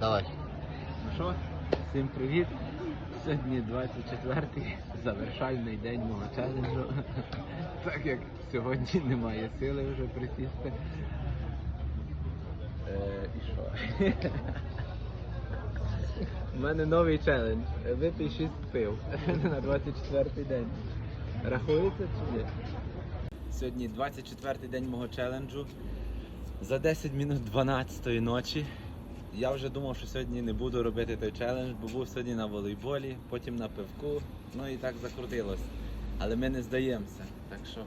Давай. Ну що, всім привіт. Сьогодні 24-й завершальний день мого челенджу. Так як сьогодні немає сили вже присісти. Е, і що? У мене новий челендж. Випий 6 пив на 24-й день. Рахується чи ні? Сьогодні 24-й день мого челенджу. За 10 минут 12-ї ночі. Я вже думав, що сьогодні не буду робити той челендж, бо був сьогодні на волейболі, потім на пивку, ну і так закрутилось. Але ми не здаємося. Так що